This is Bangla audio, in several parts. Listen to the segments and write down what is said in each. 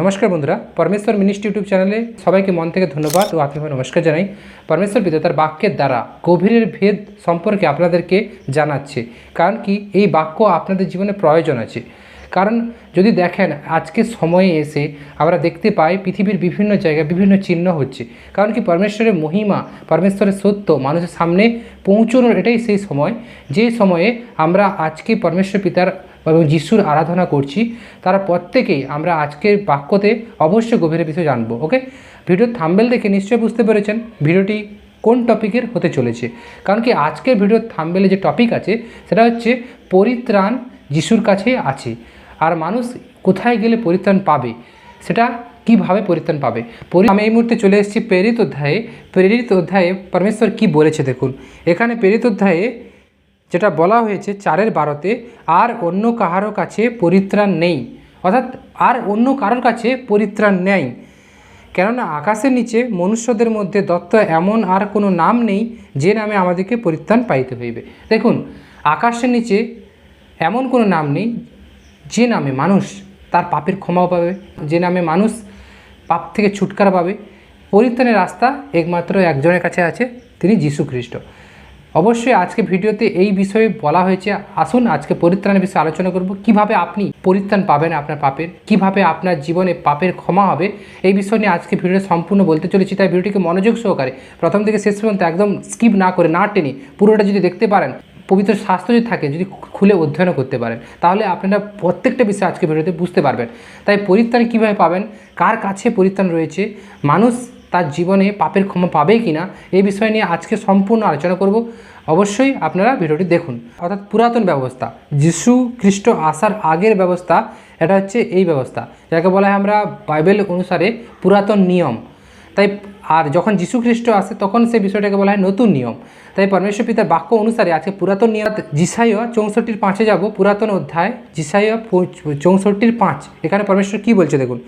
নমস্কার বন্ধুরা, পরমেশ্বর মিনিস্ট্রি ইউটিউব চ্যানেলে সবাইকে মন থেকে ধন্যবাদ ও আত্মীয় নমস্কার জানাই। পরমেশ্বর পিতা তার বাক্যের দ্বারা গভীরের ভেদ সম্পর্কে আপনাদেরকে জানাচ্ছে। কারণ কি? এই বাক্য আপনাদের জীবনে প্রয়োজন আছে। কারণ যদি দেখেন, আজকে সময়ে এসে আমরা দেখতে পাই পৃথিবীর বিভিন্ন জায়গায় বিভিন্ন চিহ্ন হচ্ছে। কারণ কি? পরমেশ্বরের মহিমা, পরমেশ্বরের সত্য মানুষের সামনে পৌঁছানোর এটাই সেই সময়। যে সময়ে আমরা আজকে পরমেশ্বর পিতার এবং যিশুর আরাধনা করছি, তারা প্রত্যেকেই আমরা আজকের বাক্যতে অবশ্যই গভীরে বিষয় জানব ওকে ভিডিওর থাম্বেল দেখে নিশ্চয়ই বুঝতে পেরেছেন ভিডিওটি কোন টপিকের হতে চলেছে। কারণ কি আজকের ভিডিওর থাম্বেলে যে টপিক আছে, সেটা হচ্ছে পরিত্রাণ যিশুর কাছে আছে। আর মানুষ কোথায় গেলে পরিত্রাণ পাবে? সেটা কীভাবে পরিত্রাণ পাবে? আমি এই মুহূর্তে চলে এসেছি প্রেরিত অধ্যায়ে। প্রেরিত অধ্যায়ে পরমেশ্বর কি বলেছে দেখুন। এখানে প্রেরিত অধ্যায়ে যেটা বলা হয়েছে চারের বারোতে, আর অন্য কাহারও কাছে পরিত্রাণ নেই। অর্থাৎ, আর অন্য কারোর কাছে পরিত্রাণ নেই। কেননা, আকাশের নিচে মনুষ্যদের মধ্যে দত্ত এমন আর কোনো নাম নেই যে নামে আমাদেরকে পরিত্রাণ পাইতে হইবে। দেখুন, আকাশের নিচে এমন কোনো নাম নেই যে নামে মানুষ তার পাপের ক্ষমাও পাবে, যে নামে মানুষ পাপ থেকে ছুটকার পাবে। পরিত্রাণের রাস্তা একমাত্র একজনের কাছে আছে, তিনি যীশু খ্রিস্ট অবশ্যই আজকে ভিডিওতে এই বিষয়ে বলা হয়েছে। আসুন আজকে পরিত্রাণের বিষয়ে আলোচনা করব। কীভাবে আপনি পরিত্রাণ পাবেন আপনার পাপের? কীভাবে আপনার জীবনে পাপের ক্ষমা হবে? এই বিষয় নিয়ে আজকে ভিডিওটা সম্পূর্ণ বলতে চলেছি, তাই ভিডিওটিকে মনোযোগ সহকারে প্রথম থেকে শেষ পর্যন্ত একদম স্কিপ না করে, না টেনে পুরোটা যদি দেখতে পারেন, পবিত্র শাস্ত্র যদি থাকে, যদি খুলে অধ্যয়ন করতে পারেন, তাহলে আপনারা প্রত্যেকটা বিষয় আজকে ভিডিওতে বুঝতে পারবেন। তাই পরিত্রাণ কীভাবে পাবেন? কার কাছে পরিত্রাণ রয়েছে? মানুষ তার জীবনে পাপের ক্ষমা পাবে কি না, এই বিষয় নিয়ে আজকে সম্পূর্ণ আলোচনা করব। অবশ্যই আপনারা ভিডিওটি দেখুন। অর্থাৎ পুরাতন ব্যবস্থা, যিশু খ্রিস্ট আসার আগের ব্যবস্থা, এটা হচ্ছে এই ব্যবস্থা। যাকে বলা হয় আমরা বাইবেল অনুসারে পুরাতন নিয়ম। তাই আর যখন যিশু খ্রিস্ট আসে, তখন সেই বিষয়টাকে বলা হয় নতুন নিয়ম। তাই পরমেশ্বর পিতার বাক্য অনুসারে আজকে পুরাতন নিয়ম জিসাইয় চৌষট্টির পাঁচে যাব, পুরাতন অধ্যায়, জিসাইয় চৌষট্টির পাঁচ। এখানে পরমেশ্বর কি বলছে দেখুন?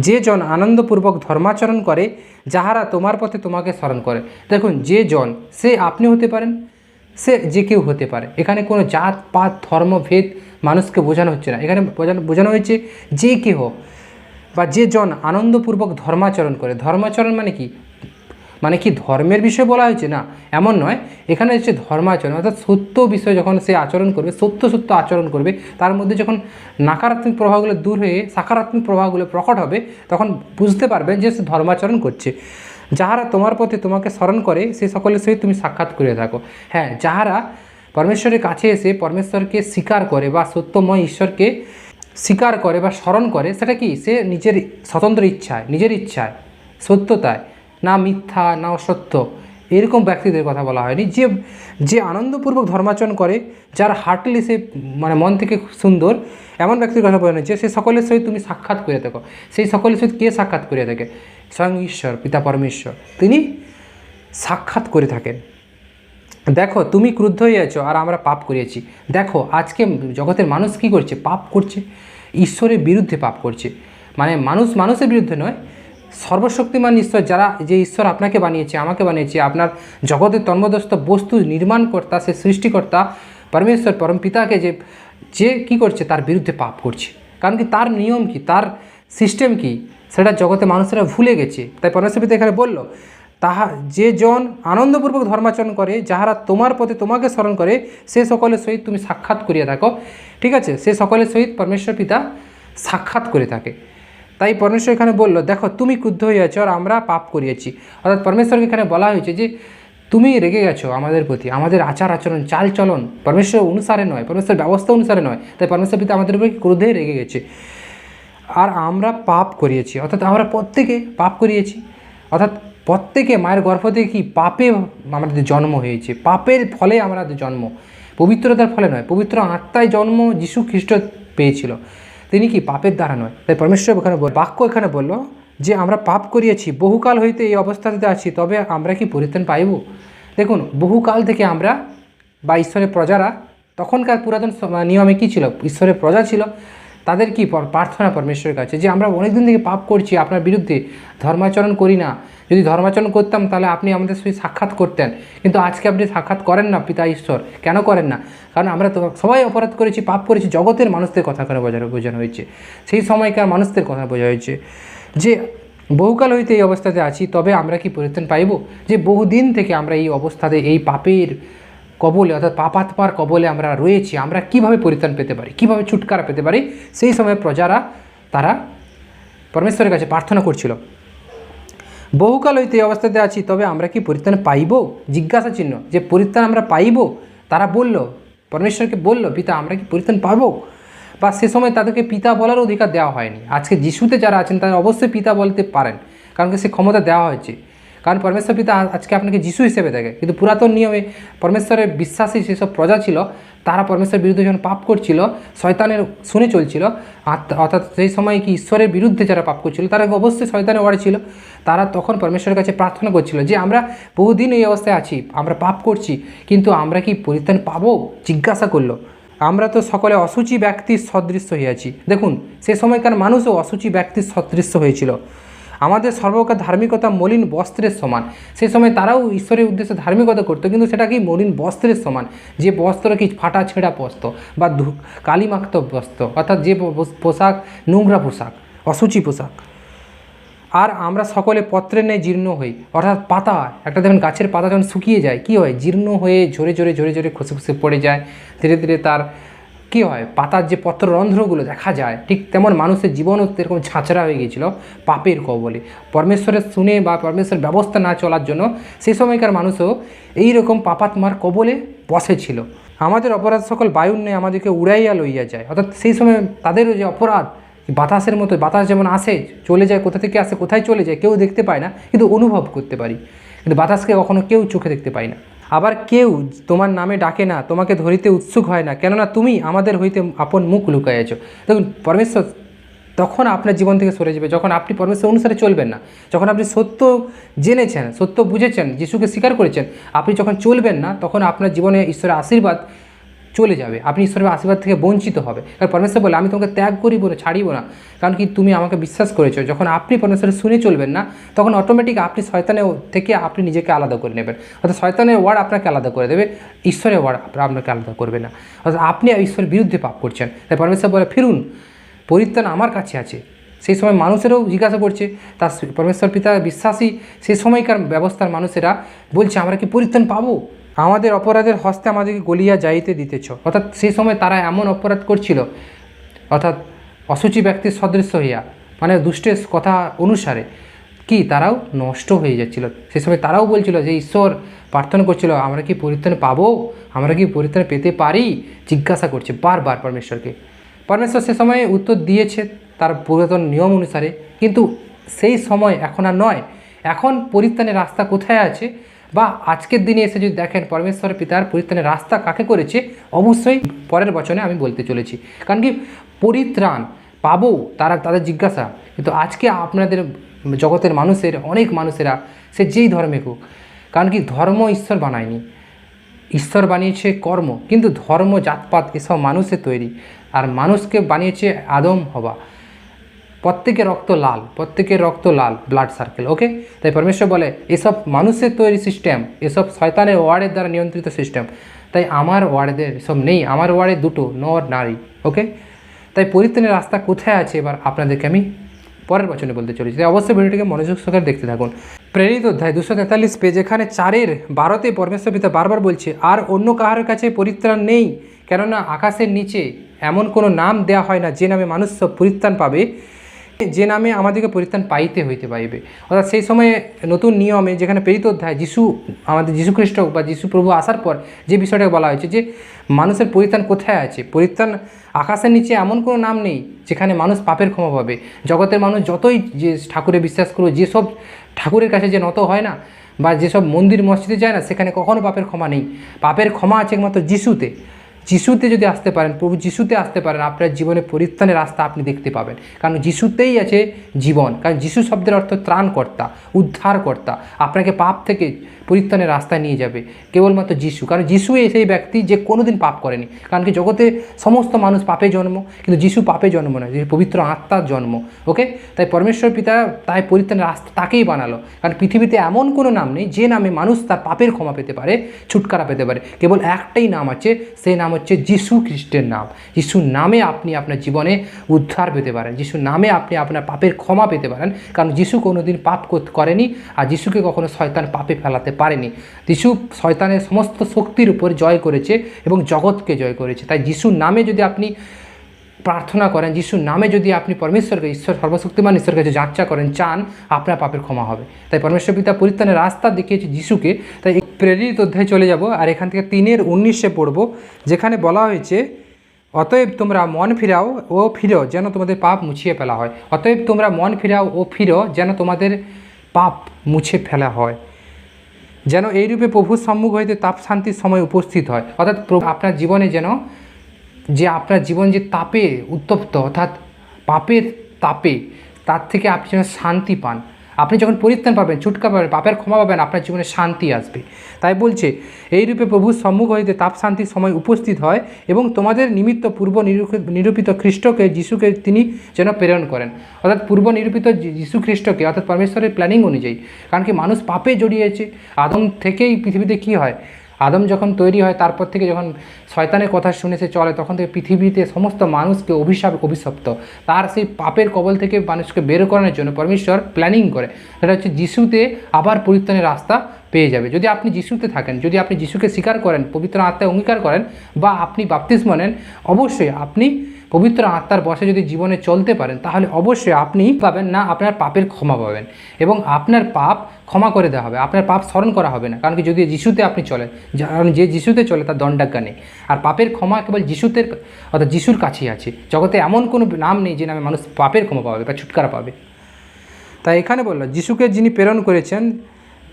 যে জন আনন্দপূর্বক ধর্মাচরণ করে, যাহারা তোমার পথে তোমাকে স্মরণ করে। দেখুন, যে জন, সে আপনি হতে পারেন, সে যে কেউ হতে পারে। এখানে কোনো জাত, পাত, ধর্ম, ভেদ মানুষকে বোঝানো হচ্ছে না। এখানে বোঝানো বোঝানো হয়েছে যে কেহ বা যে জন আনন্দপূর্বক ধর্মাচরণ করে। ধর্মাচরণ মানে কি? মানে কি ধর্মের বিষয়ে বলা হয়েছে? না, এমন নয়। এখানে হচ্ছে ধর্মাচরণ, অর্থাৎ সত্য বিষয় যখন সে আচরণ করবে, সত্য সত্য আচরণ করবে, তার মধ্যে যখন নাকারাত্মক প্রভাবগুলো দূর হয়ে, সাকারাত্মক প্রভাবগুলো প্রকট হবে, তখন বুঝতে পারবেন যে সে ধর্মাচরণ করছে। যাহারা তোমার পথে তোমাকে স্মরণ করে, সে সকলের সহিত তুমি সাক্ষাৎ করে থাকো। হ্যাঁ যাহারা পরমেশ্বরের কাছে এসে পরমেশ্বরকে স্বীকার করে বা সত্যময় ঈশ্বরকে স্বীকার করে বা স্মরণ করে, সেটা কি? সে নিজের স্বতন্ত্র ইচ্ছায়, নিজের ইচ্ছায়, সত্যতায়। না মিথ্যা, না অসত্য, এরকম ব্যক্তিদের কথা বলা হয়নি। যে যে আনন্দপূর্বক ধর্মাচরণ করে, যার হার্টলি সে মানে মন থেকে সুন্দর, এমন ব্যক্তির কথা বলে যে সে সকলের সহিত তুমি সাক্ষাৎ করে থাকো। সেই সকলের সহিত কে সাক্ষাৎ করে থাকে? স্বয়ং ঈশ্বর, পিতা পরমেশ্বর। তিনি সাক্ষাৎ করে থাকেন। দেখো, তুমি ক্রুদ্ধ আছো আর আমরা পাপ করিয়েছি। দেখো, আজকে জগতের মানুষ কি করছে? পাপ করছে। ঈশ্বরের বিরুদ্ধে পাপ করছে। মানে মানুষ মানুষের বিরুদ্ধে নয় সর্বশক্তিমান ঈশ্বর যারা যে ঈশ্বর আপনাকে বানিয়েছে, আমাকে বানিয়েছে, আপনার জগতের তন্মদস্ত বস্তু নির্মাণকর্তা, সে সৃষ্টিকর্তা, পরমেশ্বর, পরম পিতাকে যে যে কী করছে, তার বিরুদ্ধে পাপ করছে। কারণ কি, তার নিয়ম কি, তার সিস্টেম কি, সেটা জগতে মানুষেরা ভুলে গেছে। তাই পরমেশ্বর পিতা এখানে বলল, তাহা যে জন আনন্দপূর্বক ধর্মাচরণ করে, যাহারা তোমার পথে তোমাকে স্মরণ করে, সে সকলের সহিত তুমি সাক্ষাৎ করিয়া থাকো। ঠিক আছে? সে সকলের সহিত পরমেশ্বর পিতা সাক্ষাৎ করে থাকে। তাই পরমেশ্বর এখানে বলল, দেখো, তুমি ক্রুদ্ধ হইয়াছ আর আমরা পাপ করিয়েছি। অর্থাৎ পরমেশ্বরকে এখানে বলা হয়েছে যে, তুমি রেগে গেছো আমাদের প্রতি। আমাদের আচার আচরণ, চাল চলন পরমেশ্বর অনুসারে নয়, পরমেশ্বর ব্যবস্থা অনুসারে নয়। তাই পরমেশ্বর পিতা আমাদের উপরে ক্রোধে রেগে গেছে। আর আমরা পাপ করিয়েছি। অর্থাৎ আমরা প্রত্যেকে পাপ করিয়েছি। অর্থাৎ প্রত্যেকে মায়ের গর্ভ থেকে কি? পাপে আমাদের জন্ম হয়েছে। পাপের ফলে আমাদের জন্ম। পবিত্রতার ফলে নয়, পবিত্র আত্মায় জন্ম যিশু খ্রিস্ট পেয়েছিল। তিনি কি পাপের দ্বারা নয়? তাই পরমেশ্বর বল- বাক্য এখানে বলল যে আমরা পাপ করিয়েছি, বহুকাল হইতে এই অবস্থাতে আছি, তবে আমরা কি পরিত্রাণ পাইব? দেখুন, বহুকাল থেকে আমরা বা ঈশ্বরের প্রজারা, তখনকার পুরাতন নিয়মে কী ছিল? ঈশ্বরের প্রজা ছিল, তাদের কি পর- প্রার্থনা পরমেশ্বরের কাছে যে আমরা অনেক দিন থেকে পাপ করছি, আপনার বিরুদ্ধে ধর্মাচরণ করি না যদি ধর্মাচরণ করতাম, তাহলে আপনি আমাদের সঙ্গে সাক্ষাৎ করতেন। কিন্তু আজকে আপনি সাক্ষাৎ করেন না, পিতা ঈশ্বর। কেন করেন না? কারণ আমরা তো সবাই অপরাধ করেছি, পাপ করেছি, জগতের মানুষদের কথা করে বোঝানো বোঝানো হয়েছে। সেই সময়কার মানুষদের কথা বোঝা হয়েছে যে, বহুকাল হইতে এই অবস্থাতে আছি, তবে আমরা কি পরিত্রাণ পাইব? যে, বহুদিন থেকে আমরা এই অবস্থাতে, এই পাপের কবলে, অর্থাৎ পাপাত্মার কবলে আমরা রয়েছি। আমরা কীভাবে পরিত্রাণ পেতে পারি? কীভাবে ছুটকারা পেতে পারি? সেই সময় প্রজারা, তারা পরমেশ্বরের কাছে প্রার্থনা করছিল। বহুকাল হইতে এই অবস্থাতে আছি, তবে আমরা কি পরিত্রাণ পাইব? জিজ্ঞাসা চিহ্ন, যে পরিত্রাণ আমরা পাইব? তারা বলল, পরমেশ্বরকে বলল, পিতা, আমরা কি পরিত্রাণ পাব? বা সে সময় তাদেরকে পিতা বলার অধিকার দেওয়া হয়নি। আজকে যিশুতে যারা আছেন, তারা অবশ্যই পিতা বলতে পারেন, কারণ কি সে ক্ষমতা দেওয়া হয়েছে। কারণ পরমেশ্বর পিতা আজকে আপনাকে যিশু হিসেবে দেখে। কিন্তু পুরাতন নিয়মে পরমেশ্বরের বিশ্বাসী যেসব প্রজা ছিল, তারা পরমেশ্বরের বিরুদ্ধে যখন পাপ করছিল, শয়তানের শুনে চলছিল অর্থাৎ সেই সময় কি ঈশ্বরের বিরুদ্ধে যারা পাপ করছিল, তারা অবশ্যই শয়তানের ওয়ার্ডে ছিল? তারা তখন পরমেশ্বরের কাছে প্রার্থনা করছিল যে, আমরা বহুদিন এই অবস্থায় আছি, আমরা পাপ করছি, কিন্তু আমরা কি পরিত্রাণ পাবো? জিজ্ঞাসা করল। আমরা তো সকলে অসুচি ব্যক্তির সদৃশ্য হইয়াছি দেখুন, সে সময়কার মানুষও অসুচি ব্যক্তির সদৃশ্য হয়েছিল। আমাদের সর্বকার ধার্মিকতা মলিন বস্ত্রের সমান। সেই সময় তারাও ঈশ্বরের উদ্দেশ্যে ধার্মিকতা করতো, কিন্তু সেটা কি মলিন বস্ত্রের সমান। যে বস্ত্র কি ফাটা ছেঁড়া বস্ত্র বা কালিমাক্ত বস্ত্র, অর্থাৎ যে পোশাক নোংরা পোশাক অসুচি পোশাক। আর আমরা সকলে পত্রের ন্যায় জীর্ণ হই, অর্থাৎ পাতা, একটা দেখুন গাছের পাতা যখন শুকিয়ে যায়, কি হয়? জীর্ণ হয়ে ঝরে ঝরে ঝরে ঝরে খসে খসে পড়ে যায়, ধীরে ধীরে তার কি হয়? পাতার যে পত্ররন্ধ্রগুলো দেখা যায়, ঠিক তেমন মানুষের জীবনও এরকম ছাঁচড়া হয়ে গিয়েছিল পাপের কবলে। পরমেশ্বরের শুনে বা পরমেশ্বরের ব্যবস্থা না চলার জন্য সেই সময়কার মানুষও এই রকম পাপাত্মার কবলে বসেছিল আমাদের অপরাধ সকল বায়ুর নেই আমাদেরকে উড়াইয়া লইয়া যায়। অর্থাৎ সেই সময় তাদেরও যে অপরাধ বাতাসের মতো, বাতাস যেমন আসে, চলে যায়, কোথা থেকে আসে, কোথায় চলে যায়, কেউ দেখতে পায় না, কিন্তু অনুভব করতে পারি। কিন্তু বাতাসকে কখনো কেউ চোখে দেখতে পায় না। আবার কেউ তোমার নামে ডাকে না, তোমাকে ধরিতে উৎসুক হয় না। কেননা তুমি আমাদের হইতে আপন মুখ লুকাইয়াছ। দেখুন, পরমেশ্বর তখন আপনার জীবন থেকে সরে যাবে। যখন আপনি পরমেশ্বর অনুসারে চলবেন না, যখন আপনি সত্য জেনেছেন, সত্য বুঝেছেন, যিশুকে স্বীকার করেছেন, আপনি যখন চলবেন না, তখন আপনার জীবনে ঈশ্বরের আশীর্বাদ চলে যাবে। আপনি ঈশ্বরের আশীর্বাদ থেকে বঞ্চিত হবে। কারণ পরমেশ্বর বলে, আমি তোমাকে ত্যাগ করিব না, ছাড়িব না। কারণ কি, তুমি আমাকে বিশ্বাস করেছ, যখন আপনি পরমেশ্বরের শুনে চলবেন না, তখন অটোমেটিক আপনি শয়তানের থেকে আপনি নিজেকে আলাদা করে নেবেন। অর্থাৎ শয়তানের ওয়ার্ড আপনাকে আলাদা করে দেবে, ঈশ্বরের ওয়ার্ড আপনাকে আলাদা করবে না। অর্থাৎ আপনি ঈশ্বরের বিরুদ্ধে পাপ করছেন। তাই পরমেশ্বর বলে, ফিরুন, পরিত্রাণ আমার কাছে আছে। সেই সময় মানুষেরও জিজ্ঞাসা করছে। তার পরমেশ্বর পিতা বিশ্বাসী, সেই সময়কার ব্যবস্থার মানুষেরা বলছে, আমরা কি পরিত্রাণ পাবো? আমাদের অপরাধের হস্তে আমাদেরকে গলিয়া যাইতে দিতেছ। অর্থাৎ সেই সময় তারা এমন অপরাধ করছিল, অর্থাৎ অসুচি ব্যক্তির সদৃশ্য হইয়া মানে দুষ্টের কথা অনুসারে কি তারাও নষ্ট হয়ে যাচ্ছিল। সেই সময় তারাও বলছিল যে, ঈশ্বর, প্রার্থনা করছিল, আমরা কি পরিত্রাণ পাবো? আমরা কি পরিত্রাণ পেতে পারি? জিজ্ঞাসা করছে বারবার পরমেশ্বরকে। পরমেশ্বর সে সময়ে উত্তর দিয়েছে তার পুরাতন নিয়ম অনুসারে, কিন্তু সেই সময় এখন আর নয়। এখন পরিত্রাণের রাস্তা কোথায় আছে? বা আজকের দিনে এসে যদি দেখেন পরমেশ্বর পিতার পরিত্রাণের রাস্তা কাকে করেছে, অবশ্যই পরের বচনে আমি বলতে চলেছি। কারণ কি পরিত্রাণ, পাবো তারা তাদের জিজ্ঞাসা। কিন্তু আজকে আপনাদের জগতের মানুষের, অনেক মানুষেরা সে যেই ধর্মে হোক, কারণ কি ধর্ম ঈশ্বর বানায়নি। ঈশ্বর বানিয়েছে কর্ম, কিন্তু ধর্ম, জাতপাত এসব মানুষের তৈরি। আর মানুষকে বানিয়েছে আদম হবা প্রত্যেকের রক্ত লাল প্রত্যেকের রক্ত লাল ব্লাড সার্কেল ওকে তাই পরমেশ্বর বলে, এসব মানুষের তৈরি সিস্টেম এসব শয়তানের ওয়ার্ডের দ্বারা নিয়ন্ত্রিত সিস্টেম তাই আমার ওয়ার্ডের এসব নেই, আমার ওয়ার্ডে দুটো, নর, নারী ওকে তাই পরিত্রাণের রাস্তা কোথায় আছে? এবার আপনাদেরকে আমি পরের বচনে বলতে চলেছি। তাই অবশ্যই ভিডিওটিকে মনোযোগ সহকারে দেখতে থাকুন। প্রেরিত অধ্যায় দুশো তেতাল্লিশ পেজ, এখানে চারের বারোতে পরমেশ্বর পিতা বারবার বলছে, আর অন্য কাহার কাছে পরিত্রাণ নেই? কেননা আকাশের নিচে এমন কোনো নাম দেয়া হয় না, যে নামে মানুষ সব পরিত্রাণ পাবে। যে নামে আমাদেরকে পরিত্রাণ পাইতে হইতে পাইবে অর্থাৎ সেই সময়ে নতুন নিয়মে যেখানে প্রেরিত অধ্যায় যিশু, আমাদের যিশু খ্রিস্ট বা যিশু প্রভু আসার পর যে বিষয়টা বলা হয়েছে যে মানুষের পরিত্রাণ কোথায় আছে? পরিত্রাণ আকাশের নিচে এমন কোনো নাম নেই যেখানে মানুষ পাপের ক্ষমা পাবে। জগতের মানুষ যতই যে ঠাকুরে বিশ্বাস করো যেসব ঠাকুরের কাছে যে নত হয় না বা যেসব মন্দির মসজিদে যায় না, সেখানে কখনো পাপের ক্ষমা নেই। পাপের ক্ষমা আছে একমাত্র যিশুতে। যিশুতে যদি আসতে পারেন, প্রভু যিশুতে আসতে পারেন, আপনার জীবনে পরিত্রাণের রাস্তা আপনি দেখতে পাবেন। কারণ যিশুতেই আছে জীবন। কারণ যিশু শব্দের অর্থ ত্রাণকর্তা, উদ্ধারকর্তা। আপনাকে পাপ থেকে পরিত্রাণের রাস্তায় নিয়ে যাবে। কেবলমাত্র যিশু। কারণ যিশুই সেই ব্যক্তি যে কোনোদিন পাপ করেনি। কারণ কি জগতে সমস্ত মানুষ পাপে জন্ম, কিন্তু যিশু পাপে জন্ম নয় পবিত্র আত্মার জন্ম ওকে তাই পরমেশ্বর পিতা তাই পরিত্রাণের রাস্তা তাকেই বানালো। কারণ পৃথিবীতে এমন কোনো নাম নেই, যে নামে মানুষ তার পাপের ক্ষমা পেতে পারে, ছুটকারা পেতে পারে। কেবল একটাই নাম আছে, সেই নাম হচ্ছে যিশু খ্রিস্টের নাম। যিশুর নামে আপনি আপনার জীবনে উদ্ধার পেতে পারেন। যিশুর নামে আপনি আপনার পাপের ক্ষমা পেতে পারেন। কারণ যিশু কোনোদিন পাপ কর- করেনি, আর যিশুকে কখনো শয়তান পাপে ফেলাতে পারেনি। যিশু শয়তানের সমস্ত শক্তির উপর জয় করেছে এবং জগৎকে জয় করেছে। তাই যিশুর নামে যদি আপনি প্রার্থনা করেন, যিশুর নামে যদি আপনি পরমেশ্বরকে, ঈশ্বর সর্বশক্তিমান ঈশ্বরের কাছে যাত্রা করেন, চান, আপনার পাপের ক্ষমা হবে। তাই পরমেশ্বর পিতা পরিত্রাণের রাস্তা দেখিয়েছে যিশুকে। তাই প্রেরিত অধ্যায়ে চলে যাব আর এখান থেকে তিনের উনিশে পড়ব, যেখানে বলা হয়েছে, অতএব তোমরা মন ফিরাও ও ফিরো যেন তোমাদের পাপ মুছিয়ে ফেলা হয়। অতএব তোমরা মন ফিরাও ও ফিরো যেন তোমাদের পাপ মুছে ফেলা হয়। যেন এইরূপে প্রভুর সম্মুখ হইতে তাপ শান্তির সময় উপস্থিত হয়। অর্থাৎ আপনার জীবনে যেন যে আপনার জীবন যে তাপে উত্তপ্ত, অর্থাৎ পাপের তাপে, তার থেকে আপনি যেন শান্তি পান। আপনি যখন পরিত্রাণ পাবেন, ছুটকা পাবেন, পাপের ক্ষমা পাবেন, আপনার জীবনে শান্তি আসবে। তাই বলছে এইরূপে প্রভু সম্মুখ হইতে তাপ শান্তির সময় উপস্থিত হয় এবং তোমাদের নিমিত্ত পূর্ব নিরূপ- নিরূপিত খ্রিস্টকে যিশুকে তিনি যেন প্রেরণ করেন। অর্থাৎ পূর্ব নিরূপিত যিশু খ্রিস্টকে অর্থাৎ পরমেশ্বরের প্ল্যানিং অনুযায়ী। কারণ কি মানুষ পাপে জড়িয়েছে, আদম থেকেই পৃথিবীতে কি হয়? আদম যখন তৈরি হয়, তারপর থেকে যখন শয়তানের কথা শুনে সে চলে, তখন থেকে পৃথিবীতে সমস্ত মানুষকে অভিশাপ, অভিশপ্ত। তার সেই পাপের কবল থেকে মানুষকে বের করানোর জন্য পরমেশ্বর প্ল্যানিং করে। সেটা হচ্ছে যিশুতে আবার পরিত্রাণের রাস্তা পেয়ে যাবে। যদি আপনি যিশুতে থাকেন, যদি আপনি যিশুকে স্বীকার করেন, পবিত্র আত্মায় অঙ্গীকার করেন বা আপনি বাপতিস্ম নেন অবশ্যই আপনি পবিত্র আত্মার বসে যদি জীবনে চলতে পারেন, তাহলে অবশ্যই আপনি পাবেন না, আপনার পাপের ক্ষমা পাবেন এবং আপনার পাপ ক্ষমা করে দেওয়া হবে, আপনার পাপ স্মরণ করা হবে না। কারণ কি যদি যিশুতে আপনি চলেন, কারণ যে যিশুতে চলে তার দণ্ডাজ্ঞা নেই। আর পাপের ক্ষমা কেবল যিশুতে, অর্থাৎ যিশুর কাছেই আছে। জগতে এমন কোনো নাম নেই যে নামে মানুষ পাপের ক্ষমা পাবে বা ছুটকারা পাবে। তাই এখানে বলল, যিশুকে যিনি প্রেরণ করেছেন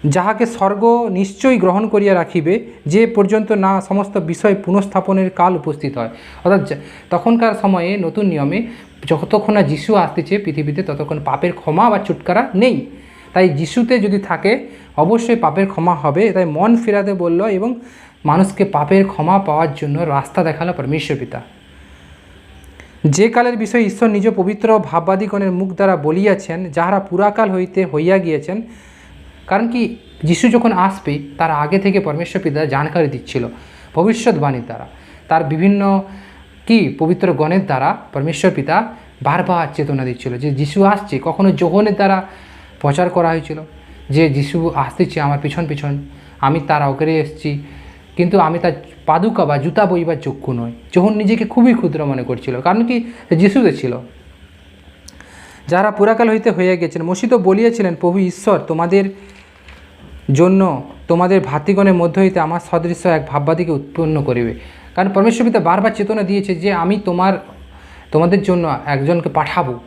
যাহাকে স্বর্গ নিশ্চয়ই গ্রহণ করিয়া রাখিবে, যে পর্যন্ত না সমস্ত বিষয় পুনঃস্থাপনের কাল উপস্থিত হয়। অর্থাৎ তখনকার সময়ে নতুন নিয়মে যতক্ষণ না যিশু আসতেছে পৃথিবীতে, ততক্ষণ পাপের ক্ষমা বা ছুটকারা নেই। তাই যিশুতে যদি থাকে, অবশ্যই পাপের ক্ষমা হবে। তাই মন ফেরাতে বলল এবং মানুষকে পাপের ক্ষমা পাওয়ার জন্য রাস্তা দেখাল পরমেশ্বর পিতা। যে কালের বিষয়ে ঈশ্বর নিজ পবিত্র ভাববাদীগণের মুখ দ্বারা বলিয়াছেন, যাহারা পুরাকাল হইতে হইয়া গিয়েছেন কারণ কি, যিশু যখন আসবে, তার আগে থেকে পরমেশ্বর পিতা জানকারি দিচ্ছিল ভবিষ্যৎবাণীর দ্বারা। তার বিভিন্ন কি, পবিত্র গণের দ্বারা পরমেশ্বর পিতা বারবার চেতনা দিচ্ছিল যে যিশু আসছে, কখনো যোহনের দ্বারা প্রচার করা হয়েছিল যে যিশু আসতেছে আমার পিছন পিছন, আমি তার অগ্রে এসেছি। কিন্তু আমি তার পাদুকা বা জুতা বইবার যোগ্য নয় যখন নিজেকে খুবই ক্ষুদ্র মনে করছিল। কারণ কি যিশুতে ছিল। যারা পুরাকাল হইতে হইয়া গেছেন মসিত বলিয়াছিলেন, প্রভু ঈশ্বর, তোমাদের জন্য, তোমাদের ভাতৃগণের মধ্য হইতে আমার সদৃশ্য এক ভাববাদীকে উৎপন্ন করিবে। কারণ পরমেশ্বর পিতা বারবার চেতনা দিয়েছে যে, আমি তোমার, তোমাদের জন্য একজনকে পাঠাবো,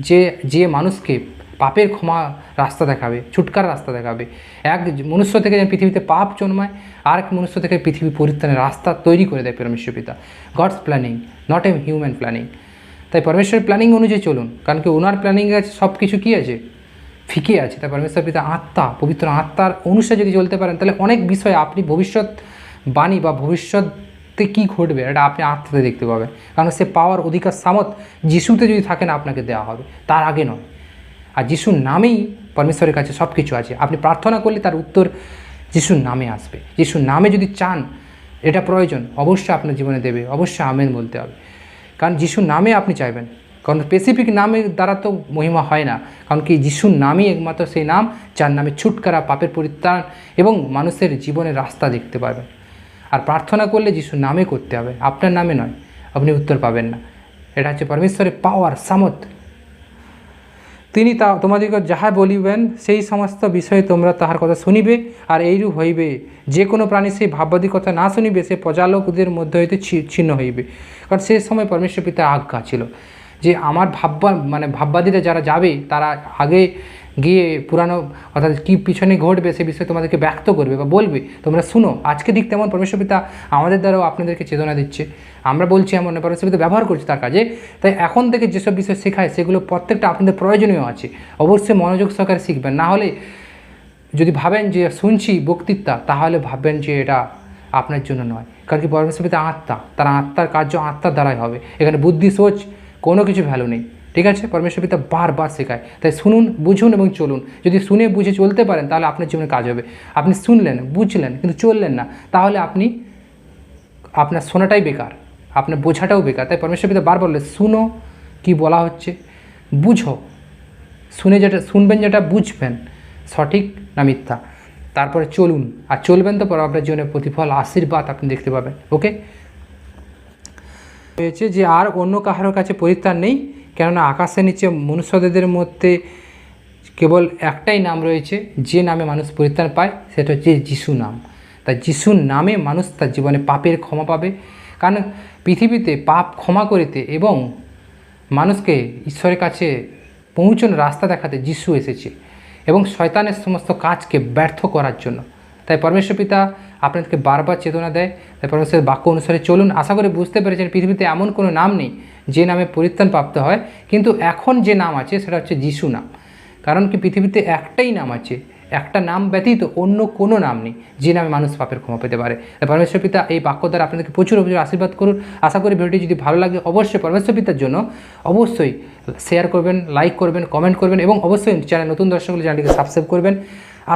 যে যে মানুষকে পাপের ক্ষমা রাস্তা দেখাবে, ছুটকার রাস্তা দেখাবে। এক মনুষ্য থেকে যেন পৃথিবীতে পাপ জন্মায় আর এক মনুষ্য থেকে পৃথিবী পরিত্রাণের রাস্তা তৈরি করে দেয় পরমেশ্বর পিতা। God's planning not a human planning তাই পরমেশ্বরের প্ল্যানিং অনুযায়ী চলুন। কারণ কি ওনার প্ল্যানিংয়ে আছে সব কিছু কী আছে? ফিকে আছে। তাই পরমেশ্বর পিতা আত্মা, পবিত্র আত্মার অনুসারে যদি চলতে পারেন, তাহলে অনেক বিষয়ে আপনি ভবিষ্যৎ বাণী বা ভবিষ্যতে কী ঘটবে, এটা আপনি আত্মাতে দেখতে পাবেন। কারণ সে পাওয়ার অধিকার সামত যিশুতে যদি থাকেন আপনাকে দেওয়া হবে। তার আগে নয়। আর যিশুর নামেই পরমেশ্বরের কাছে সব কিছু আছে। আপনি প্রার্থনা করলে তার উত্তর যিশুর নামে আসবে। যিশুর নামে যদি চান, এটা প্রয়োজন। অবশ্যই আপনার জীবনে দেবে। অবশ্যই আমেন বলতে হবে। কারণ যিশুর নামে আপনি চাইবেন। কারণ স্পেসিফিক নামের দ্বারা তো মহিমা হয় না। কারণ কি যিশুর নামই একমাত্র সেই নাম, যার নামে ছুটকারা, পাপের পরিত্রাণ এবং মানুষের জীবনের রাস্তা দেখতে পারবেন। আর প্রার্থনা করলে যিশুর নামে করতে হবে। আপনার নামে নয়। আপনি উত্তর পাবেন না। এটা হচ্ছে পরমেশ্বরের পাওয়ার সামর্থ্য। তিনি তা তোমাদিকে যাহা বলিবেন, সেই সমস্ত বিষয়ে তোমরা তাহার কথা শুনিবে, আর এইরূপ হইবে। যে কোনো প্রাণী সেই ভাববাদী কথা না শুনিবে, সে প্রজালোকদের মধ্যে হইতে ছিন্ন হইবে। কারণ সেই সময় পরমেশ্বর পিতার আজ্ঞা ছিল যে আমার ভাববা মানে ভাববাদীরা যারা যাবে, তারা আগে গিয়ে পুরানো, অর্থাৎ কী পিছনে ঘটবে সে বিষয়ে তোমাদেরকে ব্যক্ত করবে বা বলবে। তোমরা শুনো আজকে দিক তেমন পরমেশ্বর পিতা আমাদের দ্বারাও আপনাদেরকে চেতনা দিচ্ছে। আমরা বলছি এমন পরমেশ্বর পিতা ব্যবহার করছি তার কাজে। তাই এখন থেকে যেসব বিষয় শেখায়, সেগুলো প্রত্যেকটা আপনাদের প্রয়োজনীয় আছে। অবশ্যই মনোযোগ সহকারে শিখবেন। না হলে যদি ভাবেন যে শুনছি বক্তৃতা, তাহলে ভাববেন যে এটা আপনার জন্য নয়। কারণ কি পরমেশ্বর পিতা আত্মা, তার আত্মার কার্য আত্মার দ্বারাই হবে। এখানে বুদ্ধি, সোচ, কোনো কিছু ভ্যালু নেই। ঠিক আছে? পরমেশ্বর পিতা বারবার শেখায়। তাই শুনুন, বুঝুন এবং চলুন। যদি শুনে বুঝে চলতে পারেন, তাহলে আপনার জীবনে কাজ হবে। আপনি শুনলেন, বুঝলেন, কিন্তু চললেন না। তাহলে আপনি, আপনার শোনাটাই বেকার। আপনার বোঝাটাও বেকার। তাই পরমেশ্বর পিতা বার বললে শুনো কি বলা হচ্ছে। বুঝো। শুনে যেটা, শুনবেন যেটা, বুঝবেন। সঠিক না মিথ্যা? তারপরে চলুন। আর চলবেন তো পরে আপনার জীবনের প্রতিফল, আশীর্বাদ আপনি দেখতে পাবেন, ওকে? হয়েছে যে আর অন্য কাহারও কাছে পরিত্রাণ নেই, কেননা আকাশের নিচে মনুষ্যদের মধ্যে কেবল একটাই নাম রয়েছে, যে নামে মানুষ পরিত্রাণ পায়, সেটা হচ্ছে যিশু নাম। তাই যিশুর নামে মানুষ তার জীবনে পাপের ক্ষমা পাবে। কারণ পৃথিবীতে পাপ ক্ষমা করিতে এবং মানুষকে ঈশ্বরের কাছে পৌঁছানোর রাস্তা দেখাতে যিশু এসেছে। এবং শয়তানের সমস্ত কাজকে ব্যর্থ করার জন্য। তাই পরমেশ্বর পিতা আপনাদেরকে বারবার চেতনা দেয়। তাই পরমেশ্বরের বাক্য অনুসারে চলুন। আশা করে বুঝতে পেরেছেন, পৃথিবীতে এমন কোনো নাম নেই যে নামে পরিত্রাণ প্রাপ্ত হয়। কিন্তু এখন যে নাম আছে, সেটা হচ্ছে যিশু নাম। কারণ কি পৃথিবীতে একটাই নাম আছে একটা নাম ব্যতীত অন্য কোনো নাম নেই। যে নামে মানুষ পাপের ক্ষমা পেতে পারে। পরমেশ্বর পিতা এই বাক্য দ্বারা আপনাদেরকে প্রচুর প্রচুর আশীর্বাদ করুন। আশা করি ভিডিওটি যদি ভালো লাগে, অবশ্যই পরমেশ্বর পিতার জন্য অবশ্যই শেয়ার করবেন লাইক করবেন কমেন্ট করবেন এবং অবশ্যই চ্যানেল নতুন দর্শকগুলো চ্যানেলটিকে সাবস্ক্রাইব করবেন।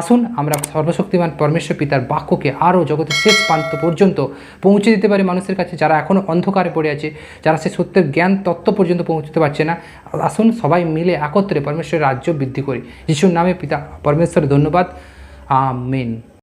আসুন, আমরা সর্বশক্তিমান পরমেশ্বর পিতার বাক্যকে আরও জগতের শেষ প্রান্ত পর্যন্ত পৌঁছে দিতে পারি মানুষের কাছে যারা এখনও অন্ধকারে পড়ে আছে, যারা সে সত্যের জ্ঞান তত্ত্ব পর্যন্ত পৌঁছতে পারছে না। আসুন, সবাই মিলে একত্রে পরমেশ্বরের রাজ্য বৃদ্ধি করি। যিশুর নামে পিতা, পরমেশ্বরের ধন্যবাদ। আমেন।